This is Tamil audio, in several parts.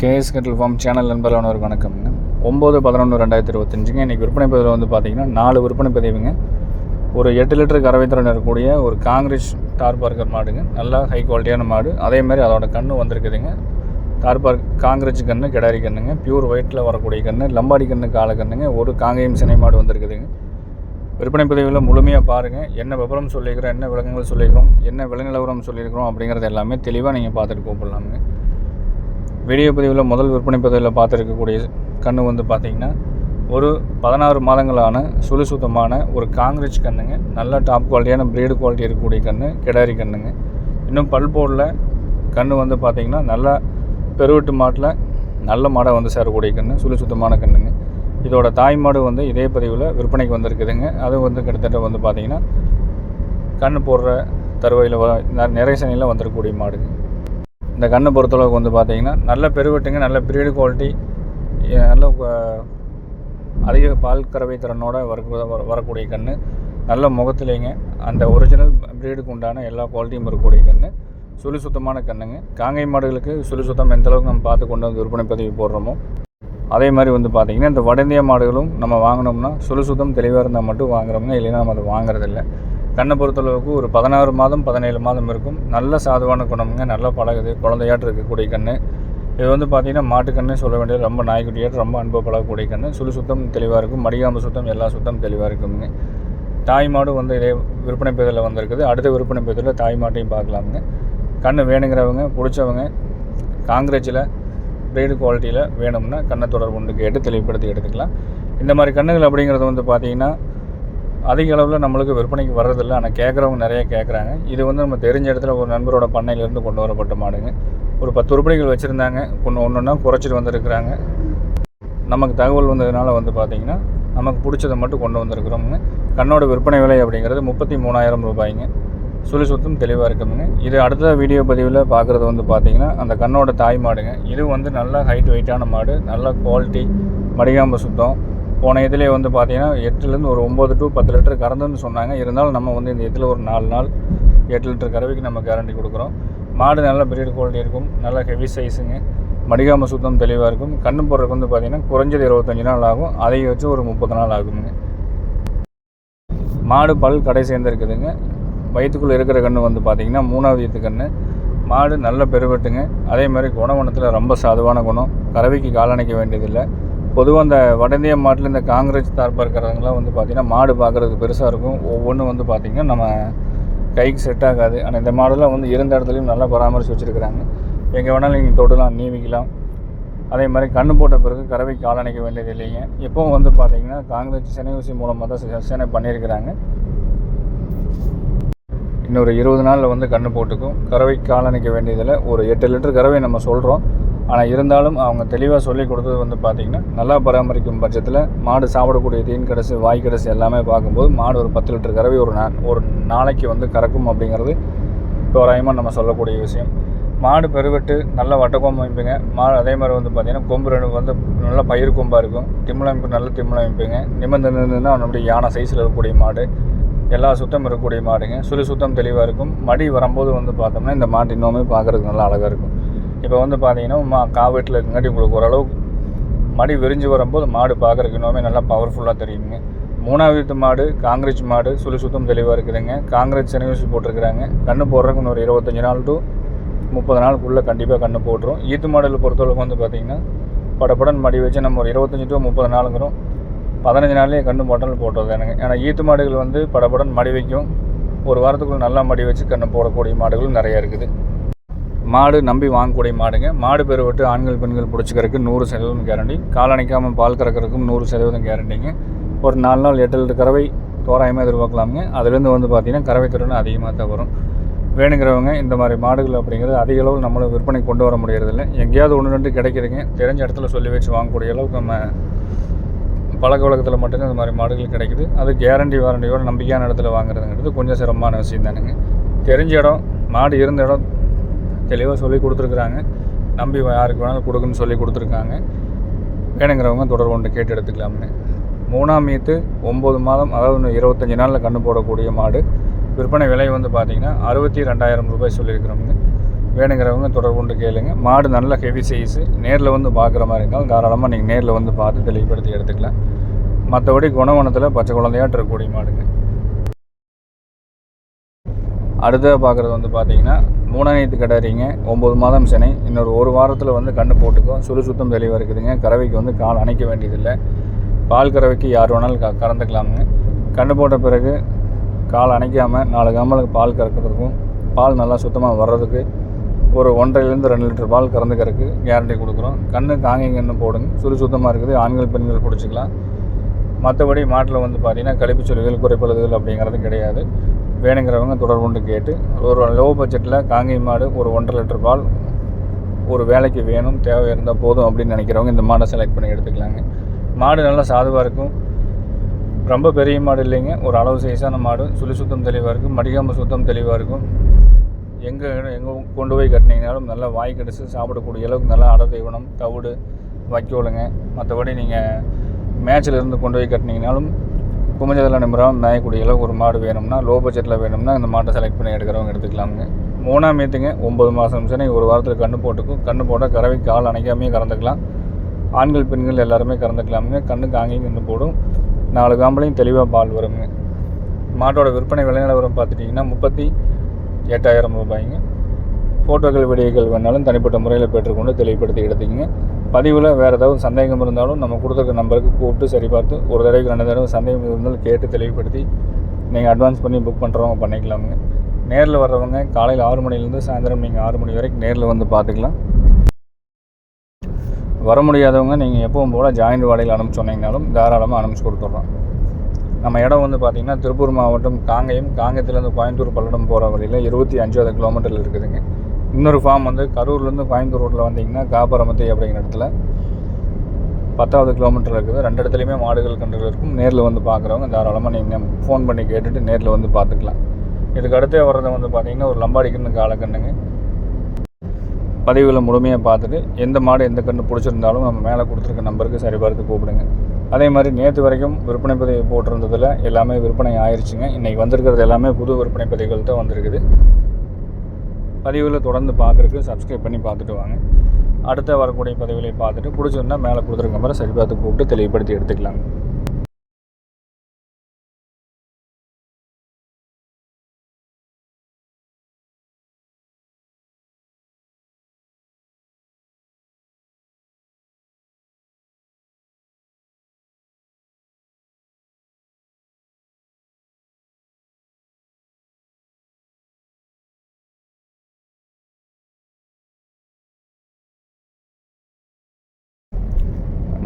கேஎஸ் கட்டில் ஃபார்ம் சேனல் நண்பர்களான ஒரு வணக்கம்ங்க ஒம்பது பதினொன்று ரெண்டாயிரத்தி இருபத்தஞ்சுங்க. இன்றைக்கி விற்பனை பதிவில் வந்து பார்த்தீங்கன்னா நாலு விற்பனை பதிவுங்க. ஒரு எட்டு லிட்டர் கறவை திறன் இருக்கக்கூடிய ஒரு காங்கிரஸ் டார் பார்க்கர் மாடுங்க. நல்லா ஹை குவாலிட்டியான மாடு. அதே மாதிரி அதோட கன்று வந்திருக்குதுங்க. டார் பார்க் காங்கிரஸ் கன்று கிடாரி கன்றுங்க பியூர் ஒயிட்டில் வரக்கூடிய கன்று லம்பாடி கன்று கால கண்ணுங்க. ஒரு காங்கேயம் சினை மாடு வந்திருக்குதுங்க. விற்பனை பதிவில் முழுமையாக பாருங்கள் என்ன விவரம் சொல்லியிருக்கிறோம் என்ன விளக்கங்கள் சொல்லியிருக்கிறோம் என்ன விலை நிலவரம் சொல்லியிருக்கிறோம் அப்படிங்கிறது எல்லாமே தெளிவாக நீங்கள் பார்த்துட்டு கூப்பிடலாமுங்க. வீடியோ பதிவில் முதல் விற்பனை பதிவில் பார்த்துருக்கக்கூடிய கன்று வந்து பார்த்திங்கன்னா ஒரு பதினாறு மாதங்களான சுழி சுத்தமான ஒரு காங்கிரஸ் கன்றுங்க நல்ல டாப் குவாலிட்டியான பிரீடு குவாலிட்டி இருக்கக்கூடிய கன்று கிடாரி கன்றுங்க இன்னும் பல் போர்டில் கன்று வந்து பார்த்திங்கன்னா நல்லா பெருவெட்டு மாட்டில் நல்ல மாடை வந்து சேரக்கூடிய கன்று சுழி சுத்தமான கன்றுங்க இதோட தாய் மாடு வந்து இதே பதிவில் விற்பனைக்கு வந்திருக்குதுங்க. அது வந்து கிட்டத்தட்ட வந்து பார்த்திங்கன்னா கன்று போடுற தருவையில் நிறைய சனியில் வந்துருக்கக்கூடிய மாடுங்க. இந்த கண்ணை பொறுத்தளவுக்கு வந்து பார்த்திங்கன்னா நல்ல பெருவெட்டுங்க நல்ல பிரீடு குவாலிட்டி நல்ல அதிக பால் கறவை திறனோட வர வரக்கூடிய கன்று நல்ல முகத்துலேங்க அந்த ஒரிஜினல் பிரீடுக்கு உண்டான எல்லா குவாலிட்டியும் இருக்கக்கூடிய கன்று சுழி சுத்தமான கண்ணுங்க. காங்கை மாடுகளுக்கு சுழி சுத்தம் எந்த அளவுக்கு நம்ம பார்த்து கொண்டு வந்து விற்பனை பதிவு போடுறோமோ அதே மாதிரி வந்து பார்த்திங்கன்னா இந்த வட இந்திய மாடுகளும் நம்ம வாங்கினோம்னா சுழி சுத்தம் தெளிவாக இருந்தால் மட்டும் வாங்குறோம்னா இல்லைன்னா நம்ம அதை வாங்குறதில்ல. கண்ணை பொறுத்தளவுக்கு ஒரு பதினாறு மாதம் பதினேழு மாதம் இருக்கும். நல்ல சாதுவான குணமுங்க. நல்லா பழகுது. குழந்தையாட்டு இருக்கக்கூடிய கன்று இது வந்து பார்த்திங்கன்னா மாட்டுக்கண்ணே சொல்ல வேண்டியது. ரொம்ப நாய்க்குட்டியாட்டு ரொம்ப அன்பு பழகக்கூடிய கன்று சுழி சுத்தம் தெளிவாக இருக்கும். மடிகாம்பு சுத்தம் எல்லா சுத்தம் தெளிவாக இருக்குங்க. தாய் மாடு வந்து இதே விற்பனை பேதில் வந்திருக்குது. அடுத்த விற்பனை பேதில் தாய் மாட்டையும் பார்க்கலாமுங்க கன்று வேணுங்கிறவங்க பிடிச்சவங்க காங்கிரேஜில் ப்ரீடு குவாலிட்டியில் வேணும்னா கண்ணை தொடர்பு கொண்டு கேட்டு தெளிவுபடுத்தி எடுத்துக்கலாம். இந்த மாதிரி கண்ணுகள் அப்படிங்கிறது வந்து பார்த்திங்கன்னா அதிக அளவில் நம்மளுக்கு விற்பனைக்கு வர்றதில்ல. ஆனால் கேட்குறவங்க நிறைய கேட்குறாங்க. இது வந்து நம்ம தெரிஞ்ச இடத்துல ஒரு நண்பரோட பண்ணையிலேருந்து கொண்டு வரப்பட்ட மாடுங்க. ஒரு பத்து உருப்படிகள் வச்சுருந்தாங்க. ஒன்று ஒன்று ஒன்றா குறைச்சிட்டு வந்திருக்கிறாங்க. நமக்கு தகவல் வந்ததுனால வந்து பார்த்திங்கன்னா நமக்கு பிடிச்சதை மட்டும் கொண்டு வந்திருக்கிறோமுங்க. கண்ணோட விற்பனை விலை அப்படிங்கிறது முப்பத்தி மூணாயிரம் ரூபாய்ங்க. சுழி சுத்தம் தெளிவாக இருக்குமுங்க இது அடுத்த வீடியோ பதிவில் பார்க்குறது வந்து பார்த்திங்கன்னா அந்த கண்ணோட தாய் மாடுங்க. இது வந்து நல்ல ஹைட் வெயிட்டான மாடு. நல்ல குவாலிட்டி மடிகாம்பு சுத்தம். போன இதிலே வந்து பார்த்திங்கன்னா எட்டுலேருந்து ஒரு ஒம்பது டு பத்து லிட்டர் கறந்துன்னு சொன்னாங்க. இருந்தாலும் நம்ம வந்து இந்த இதில் ஒரு நாலு நாள் எட்டு லிட்டர் கறவைக்கு நம்ம கேரண்டி கொடுக்குறோம். மாடு நல்ல பிரீட் குவாலிட்டி இருக்கும் நல்ல ஹெவி சைஸுங்க மடிகாம சுத்தம் தெளிவாக இருக்கும். கண்ணு போடுறதுக்கு வந்து பார்த்திங்கன்னா குறைஞ்சது இருபத்தஞ்சி நாள் ஆகும். அதை வச்சு ஒரு முப்பது நாள் ஆகுங்க. மாடு பல் கடை சேர்ந்துருக்குதுங்க. வயிற்றுக்குள்ளே இருக்கிற கன்று வந்து பார்த்திங்கன்னா மூணாவது ஈத்து கன்று மாடு நல்ல பெருவெட்டுங்க. அதே மாதிரி குணவனத்தில் ரொம்ப சாதுவான குணம். கறவைக்கு காலணிக்க வேண்டியதில்லை. பொதுவாக அந்த வட இந்திய மாட்டில் இந்த காங்கிரஸ் தார்ப்பாக இருக்கிறவங்களாம் வந்து பார்த்திங்கன்னா மாடு பார்க்குறதுக்கு பெருசாக இருக்கும். ஒவ்வொன்றும் வந்து பார்த்திங்கன்னா நம்ம கைக்கு செட் ஆகாது. ஆனால் இந்த மாடெல்லாம் வந்து இருந்த இடத்துலையும் நல்லா பராமரித்து வச்சுருக்கிறாங்க. எங்கே வேணாலும் நீங்கள் தொடலாம் நீவிக்கலாம். அதே மாதிரி கண்ணு போட்ட பிறகு கறவை காலணிக்க வேண்டியது இல்லைங்க. இப்போவும் வந்து பார்த்திங்கன்னா காங்கிரஸ் சென்னை ஊசி மூலமாக தான் சேனை பண்ணியிருக்கிறாங்க. இன்னொரு இருபது நாளில் வந்து கண்ணு போட்டுக்கும். கறவை காலணிக்க வேண்டியதில் ஒரு எட்டு லிட்டர் கறவை நம்ம சொல்கிறோம் ஆனால் இருந்தாலும் அவங்க தெளிவாக சொல்லி கொடுத்தது வந்து பார்த்திங்கன்னா நல்லா பராமரிக்கும் பட்சத்தில் மாடு சாப்பிடக்கூடிய தீன் கடைசி வாய் கடைசி எல்லாமே பார்க்கும்போது மாடு ஒரு பத்து லிட்டர் கறவை ஒரு நா ஒரு நாளைக்கு வந்து கறக்கும் அப்படிங்கிறது தோராயமாக நம்ம சொல்லக்கூடிய விஷயம். மாடு பெருவெட்டு நல்ல வட்டக்கோம்பு அமைப்புங்க. மாடு அதே மாதிரி வந்து பார்த்திங்கன்னா கொம்பு ரெண்டு வந்து நல்ல பயிர் கொம்பாக இருக்கும். திமிழமைப்பு நல்ல திமிழமைப்புங்க நிமிர்ந்து நின்றுனா நம்மளுடைய யானை சைஸில் இருக்கக்கூடிய மாடு. எல்லா சுத்தம் இருக்கக்கூடிய மாடுங்க. சுழி சுத்தம் தெளிவாக இருக்கும். மடி வரும்போது வந்து பார்த்தோம்னா இந்த மாடு இன்னுமே பார்க்குறதுக்கு நல்லா அழகாக இருக்கும். இப்போ வந்து பார்த்தீங்கன்னா மா காவீட்டில் இருக்குங்காட்டி உங்களுக்கு ஓரளவுக்கு மடி விரிஞ்சு வரும்போது மாடு பார்க்குறக்கு இன்னுமே நல்லா பவர்ஃபுல்லாக தெரியுங்க. மூணாவது மாடு காங்கிரஸ் மாடு சுழி சுத்தம் தெளிவாக இருக்குதுங்க. காங்கிரஸ் செனை போட்டிருக்கிறாங்க. கண்ணு போடுறதுக்கு இன்னொரு இருபத்தஞ்சி நாள் டு முப்பது நாளுக்குள்ளே கண்டிப்பாக கண்ணு போட்டுரும். ஈத்து மாடலில் பொறுத்தளவுக்கு வந்து பார்த்திங்கன்னா படப்படன் மடி வச்சு நம்ம ஒரு இருபத்தஞ்சி டு முப்பது நாளுங்கிறோம். பதினஞ்சு நாள்லேயே கண்ணு போட்டாலும் போட்டுறது எனக்கு ஏன்னா ஈத்து மாடுகள் வந்து படப்படன் மடி வைக்கும். ஒரு வாரத்துக்குள்ளே நல்லா மடி வச்சு கண்ணு போடக்கூடிய மாடுகளும் நிறையா இருக்குது. மாடு நம்பி வாங்கக்கூடிய மாடுங்க. மாடு பெருவிட்டு ஆண்கள் பெண்கள் பிடிச்சிக்கிறதுக்கு நூறு சதவீதம் கேரண்டி காலணிக்காமல் பால் கறக்கிறதுக்கும் நூறு சதவீதம் கேரண்டிங்க ஒரு நாலு நாள் எட்டு லிட்டர் கறவை தோராயமாக எதிர்பார்க்கலாமுங்க. அதுலேருந்து வந்து பார்த்திங்கன்னா கறவை திறன் அதிகமாக தான் வரும். வேணுங்கிறவங்க இந்த மாதிரி மாடுகள் அப்படிங்கிறது அதிக அளவில் நம்மளும் விற்பனை கொண்டு வர முடியறதில்ல. எங்கேயாவது ஒன்று ரெண்டு கிடைக்குதுங்க. தெரிஞ்ச இடத்துல சொல்லி வச்சு வாங்கக்கூடிய அளவுக்கு நம்ம பழக்க வழக்கத்தில் மட்டும்தான் இந்த மாதிரி மாடுகள் கிடைக்குது. அது கேரண்டி வாரண்டியோட நம்பிக்கையான இடத்துல வாங்குறதுங்கிறது கொஞ்சம் சிரமமான விஷயம் தானுங்க. தெரிஞ்ச இடம் மாடு இருந்த இடம் தெளிவாக சொல்லி கொடுத்துருக்குறாங்க. நம்பி யாருக்கு வேணாலும் கொடுக்குன்னு சொல்லி கொடுத்துருக்காங்க. வேணுங்கிறவங்க தொடர்பு கொண்டு கேட்டு எடுத்துக்கலாம்னு. மூணாம் ஈத்து ஒம்பது மாதம் அதாவது இன்னும் இருபத்தஞ்சி நாளில் கன்று போடக்கூடிய மாடு. விற்பனை விலை வந்து பார்த்திங்கன்னா அறுபத்தி ரெண்டாயிரம் ரூபாய் சொல்லியிருக்கிறோங்க வேணுங்கிறவங்க தொடர்பு கொண்டு கேளுங்க. மாடு நல்ல ஹெவி சைஸு நேரில் வந்து பார்க்குற மாதிரி இருந்தாலும் தாராளமாக நீங்கள் நேரில் வந்து பார்த்து தெளிவுபடுத்தி எடுத்துக்கலாம். மற்றபடி குணவனத்தில் பச்சை குழந்தையாட்டு இருக்கக்கூடிய மாடுங்க. அடுத்ததாக பார்க்குறது வந்து பார்த்தீங்கன்னா மூணாயிரத்து கடறிங்க ஒம்பது மாதம் சினை. இன்னொரு ஒரு வாரத்தில் வந்து கண்ணு போட்டுக்கும் சுழு சுத்தம் தெளிவாக இருக்குதுங்க. கறவைக்கு வந்து கால் அணைக்க வேண்டியதில்லை. பால் கறவைக்கு யார் வேணாலும் க கறந்துக்கலாமுங்க. கண்ணு போட்ட பிறகு கால் அணைக்காமல் நாலு கம்மலுக்கு பால் கறக்கிறதுக்கும் பால் நல்லா சுத்தமாக வர்றதுக்கு ஒரு ஒன்றரைலேருந்து ரெண்டு லிட்டர் பால் கறந்துக்கிறதுக்கு கேரண்டி கொடுக்குறோம். கண்ணு காங்கை கண்ணு போடுங்க. சுழி சுத்தமாக இருக்குது. ஆண்கள் பெண்கள் பிடிச்சிக்கலாம் மற்றபடி மாட்டில் வந்து பார்த்திங்கன்னா கழிப்பு சொல்லிகள் குறைப்பழுதுகள் அப்படிங்கிறது கிடையாது. வேணுங்கிறவங்க தொடர்பு கொண்டு கேட்டு ஒரு லோ பட்ஜெட்டில் காங்கை மாடு ஒரு ஒன்றரை லிட்டர் பால் ஒரு வேலைக்கு வேணும் தேவை இருந்தால் போதும் அப்படின்னு நினைக்கிறவங்க இந்த மாடை செலக்ட் பண்ணி எடுத்துக்கலாங்க. மாடு நல்லா சாதுவாக இருக்கும். ரொம்ப பெரிய மாடு இல்லைங்க. ஒரு அளவு சைஸான மாடு. சுழி சுத்தம் தெளிவாக இருக்கும். மடிகாம்பு சுத்தம் தெளிவாக இருக்கும். எங்கே எங்கே கொண்டு போய் கட்டினீங்கனாலும் நல்லா வாய் கடிச்சு சாப்பிடக்கூடிய அளவுக்கு நல்லா அடை தீவனம் தவிடு வைக்கோலுங்க. மற்றபடி நீங்கள் மேட்ச்சில் இருந்து கொண்டு போய் கட்டினீங்கனாலும் குமஞ்சதில் நிமிடம் நாயக்குடியில் ஒரு மாடு வேணும்னா லோ பட்ஜெட்டில் வேணும்னா இந்த மாட்டை செலக்ட் பண்ணி எடுக்கிறவங்க எடுத்துக்கலாமுங்க. மூணாம் ஏற்றுங்க ஒம்பது மாதம் சரி ஒரு வாரத்தில் கன்று போட்டுக்கும். கன்று போட்டால் கறவை கால் அணைக்காமையே கறந்துக்கலாம். ஆண்கள் பெண்கள் எல்லாருமே கறந்துக்கலாமுங்க. கண்ணுக்கு ஆங்கியும் கன்று போடும். நாலு காம்பளையும் தெளிவாக பால் வருங்க. மாட்டோட விற்பனை விலை நிலவரம் பார்த்துட்டிங்கன்னா முப்பத்தி எட்டாயிரம் ரூபாய்ங்க. ஃபோட்டோக்கள் வீடியோக்கள் வேணாலும் தனிப்பட்ட முறையில் பெற்றுக்கொண்டு தெளிவுபடுத்தி எடுத்துக்கிங்க பதிவில் வேறு ஏதாவது சந்தேகம் இருந்தாலும் நம்ம கொடுத்துருக்க நம்பருக்கு கூப்பிட்டு சரி பார்த்து ஒரு தடவைக்கு ரெண்டு தடவை சந்தேகம் இருந்தாலும் கேட்டு தெளிவுபடுத்தி நீங்கள் அட்வான்ஸ் பண்ணி புக் பண்ணுறவங்க பண்ணிக்கலாமுங்க. நேரில் வர்றவங்க காலையில் ஆறு மணிலேருந்து சாயந்தரம் நீங்கள் ஆறு மணி வரைக்கும் நேரில் வந்து பார்த்துக்கலாம் வர முடியாதவங்க நீங்கள் எப்பவும் போல் ஜாயிண்ட் வாடகையில் அனுப்பிச்சு சொன்னீங்கனாலும் தாராளமாக அனுப்பிச்சு கொடுத்துட்றோம் நம்ம இடம் வந்து பார்த்திங்கன்னா திருப்பூர் மாவட்டம் காங்கயம். காங்கயத்துலேருந்து கோயம்புத்தூர் பல்லடம் போகிற வழியில் இருபத்தி அஞ்சாவது கிலோமீட்டரில் இருக்குதுங்க. இன்னொரு ஃபார்ம் வந்து கரூர்லேருந்து கோயம்புத்தூர் ரோட்டில் வந்தீங்கன்னா காபரமத்தி அப்படிங்கிற இடத்துல பத்தாவது கிலோமீட்டர் இருக்குது. ரெண்டு இடத்துலையுமே மாடுகள் கன்றுகள் இருக்கும். நேரில் வந்து பார்க்குறவங்க தாராளமாக நீங்கள் ஃபோன் பண்ணி கேட்டுட்டு நேரில் வந்து பார்த்துக்கலாம் இதுக்கு அடுத்தே வர்றது வந்து பார்த்திங்கன்னா ஒரு லம்பாடி கன்று காலக்கண்ணுங்க. பதிவுகளை முழுமையாக பார்த்துட்டு எந்த மாடு எந்த கன்று பிடிச்சிருந்தாலும் நம்ம மேலே கொடுத்துருக்க நம்பருக்கு சரிபார்த்து கூப்பிடுங்க. அதே மாதிரி நேற்று வரைக்கும் விற்பனை பதிவு போட்டிருந்ததில் எல்லாமே விற்பனை ஆயிடுச்சுங்க இன்றைக்கி வந்திருக்கிறது எல்லாமே புது விற்பனை பதிவுகள் தான் வந்திருக்குது. பதிவுகளை தொடர்ந்து பார்க்குறதுக்கு சப்ஸ்கிரைப் பண்ணி பார்த்துட்டு வாங்க. அடுத்த வரக்கூடிய பதிவுகளை பார்த்துட்டு பிடிச்சிருந்தால் மேலே கொடுத்துருக்க மாதிரி சரி பார்த்து கூப்பிட்டு தெளிவுபடுத்தி எடுத்துக்கலாங்க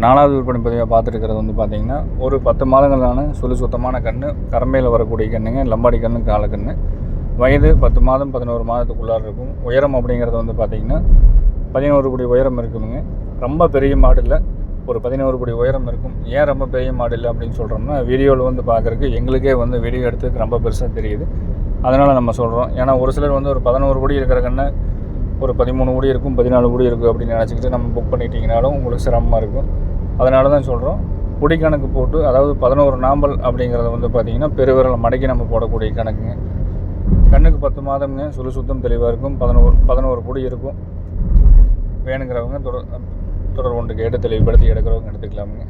நாலாவது விற்பனை பதிவாக பார்த்துருக்கிறது வந்து பார்த்திங்கன்னா ஒரு பத்து மாதங்களான சுழி சுத்தமான கன்று கரம்பையில் வரக்கூடிய கண்ணுங்க லம்பாடி கன்று காலக்கன்று வயது பத்து மாதம் பதினோரு மாதத்துக்குள்ளார இருக்கும். உயரம் அப்படிங்கிறது வந்து பார்த்திங்கன்னா பதினோரு படி உயரம் இருக்குதுங்க. ரொம்ப பெரிய மாடு இல்லை. ஒரு பதினோரு படி உயரம் இருக்கும். ஏன் ரொம்ப பெரிய மாடு இல்லை அப்படின்னு சொல்கிறோம்னா வீடியோவில் வந்து பார்க்குறக்கு எங்களுக்கே வந்து வீடியோ எடுத்துக்கு ரொம்ப பெருசாக தெரியுது. அதனால் நம்ம சொல்கிறோம் ஏன்னா ஒரு சிலர் வந்து ஒரு பதினோரு படி இருக்கிற கண்ணை ஒரு பதிமூணு கோடி இருக்கும் பதினாலு கோடி இருக்கும் அப்படின்னு நினச்சிக்கிட்டு நம்ம புக் பண்ணிட்டீங்கனாலும் உங்களுக்கு சிரமமாக இருக்கும். அதனால தான் சொல்கிறோம் பொடி கணக்கு போட்டு அதாவது பதினோரு நாம்பல் அப்படிங்கிறத வந்து பார்த்திங்கன்னா பெருவிரலை மடக்கி நம்ம போடக்கூடிய கணக்குங்க. கண்ணுக்கு பத்து மாதம்ங்க சுழு சுத்தம் தெளிவாக இருக்கும். பதினோரு பதினோரு பொடி இருக்கும். வேணுங்கிறவங்க தொடர் தொடர் ஒன்று கேட்டு தெளிவுபடுத்தி எடுக்கிறவங்க எடுத்துக்கலாமுங்க.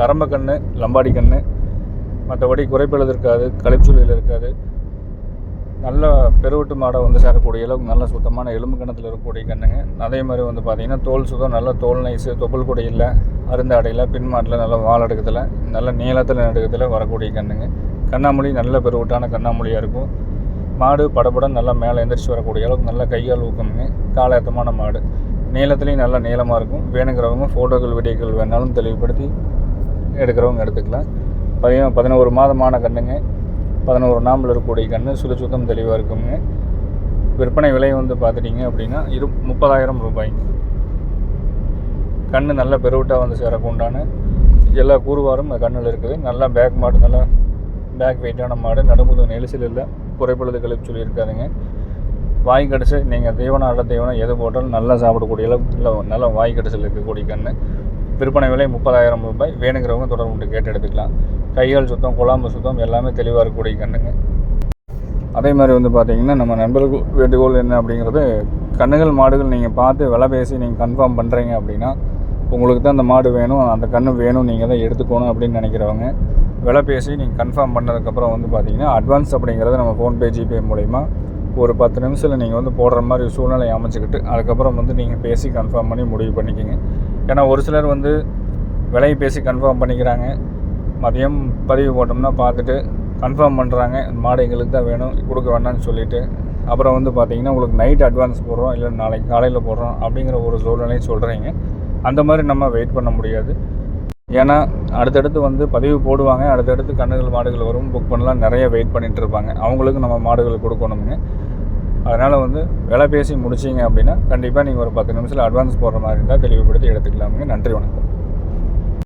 கரம்ப கன்று லம்பாடி கன்று மற்றபடி குறைப்பெழுது இருக்காது கழிப்புச்சொல்லியில் இருக்காது. நல்ல பெருவட்டு மாடை வந்து சேரக்கூடிய அளவுக்கு நல்ல சுத்தமான எலும்பு கிணத்துல இருக்கக்கூடிய கண்ணுங்க. அதே மாதிரி வந்து பார்த்திங்கன்னா தோல் சுத்தம் நல்ல தோல் நைஸு தொப்புள் கொடி இல்லை அருந்த பின் மாட்டில் நல்ல வால் எடுக்கத்தில் நல்ல நீளத்தில் எடுக்கத்தில் வரக்கூடிய கண்ணுங்க. கண்ணாமொழி நல்ல பெருவட்டான கண்ணாமொழியாக இருக்கும். மாடு படபடம் நல்லா மேலே எந்திரிச்சு வரக்கூடிய அளவுக்கு நல்ல கையால் ஊக்கமுங்க. காலயத்தமான மாடு. நீளத்துலேயும் நல்ல நீளமாக இருக்கும். வேணுங்கிறவங்க ஃபோட்டோக்கள் வீடியோக்கள் வேணாலும் தெளிவுபடுத்தி எடுக்கிறவங்க எடுத்துக்கலாம். பதின பதினோரு மாதமான கண்ணுங்க. பதினோரு நாம்பில் இருக்கக்கூடிய கன்று சுழி சுத்தம் தெளிவாக இருக்குங்க. விற்பனை விலை வந்து பார்த்துட்டிங்க அப்படின்னா இரு முப்பதாயிரம் ரூபாய்ங்க கன்று நல்ல பெருவிட்டாக வந்து சேரக்கு உண்டான எல்லா கூறுவாரும் அந்த கண்ணில் இருக்குது. நல்லா பேக் மாடு நல்லா பேக் வெயிட்டான மாடு நடுமுது நெலிசல் இல்லை குறைப்பழுது கழிப்பு சொல்லியிருக்காதுங்க. வாய் கடிச்சு நீங்கள் தீவனம் அடை தீவனம் எது போட்டாலும் நல்லா சாப்பிடக்கூடிய அளவுக்கு இல்லை நல்லா வாய் கடிச்சல் இருக்கக்கூடிய கன்று விற்பனை விலை முப்பதாயிரம் ரூபாய். வேணுங்கிறவங்க தொடர்பு கொண்டு கேட்டு எடுத்துக்கலாம். கைகள் சுத்தம் குழாம்பு சுத்தம் எல்லாமே தெளிவாக இருக்கக்கூடிய கண்ணுங்க. அதே மாதிரி வந்து பார்த்தீங்கன்னா நம்ம நண்பர்கள் வேண்டுகோள் என்ன அப்படிங்கிறது கண்ணுகள் மாடுகள் நீங்கள் பார்த்து விலை பேசி நீங்கள் கன்ஃபார்ம் பண்ணுறீங்க அப்படின்னா உங்களுக்கு தான் அந்த மாடு வேணும் அந்த கன்று வேணும் நீங்கள் தான் எடுத்துக்கணும் அப்படின்னு நினைக்கிறவங்க விலை பேசி நீங்கள் கன்ஃபார்ம் பண்ணதுக்கப்புறம் வந்து பார்த்தீங்கன்னா அட்வான்ஸ் அப்படிங்கிறத நம்ம ஃபோன்பே ஜிபே மூலிமா ஒரு பத்து நிமிஷத்தில் நீங்கள் வந்து போடுற மாதிரி சூழ்நிலை அமைச்சிக்கிட்டு அதுக்கப்புறம் வந்து நீங்கள் பேசி கன்ஃபார்ம் பண்ணி முடிவு பண்ணிக்கோங்க. ஏன்னா ஒரு சிலர் வந்து விலையை பேசி கன்ஃபார்ம் பண்ணிக்கிறாங்க. மதியம் பதிவு போட்டோம்னா பார்த்துட்டு கன்ஃபார்ம் பண்ணுறாங்க மாடு எங்களுக்கு தான் வேணும் கொடுக்க வேண்டாம்னு சொல்லிவிட்டு அப்புறம் வந்து பார்த்தீங்கன்னா உங்களுக்கு நைட் அட்வான்ஸ் போடுறோம் இல்லை நாளைக்கு காலையில் போடுறோம் அப்படிங்கிற ஒரு சூழ்நிலையும் சொல்கிறீங்க அந்த மாதிரி நம்ம வெயிட் பண்ண முடியாது. ஏன்னா அடுத்தடுத்து வந்து பதிவு போடுவாங்க. அடுத்தடுத்து கண்ணுகள் மாடுகள் வரும். புக் பண்ணலாம். நிறைய வெயிட் பண்ணிகிட்டு இருப்பாங்க. அவங்களுக்கு நம்ம மாடுகள் கொடுக்கணுங்க அதனால் வந்து விலை பேசி முடிச்சிங்க அப்படின்னா கண்டிப்பாக நீங்கள் ஒரு பத்து நிமிஷத்தில் அட்வான்ஸ் போடுற மாதிரி இருந்தால் தெளிவுபடுத்தி எடுத்துக்கலாமுங்க. நன்றி வணக்கம்.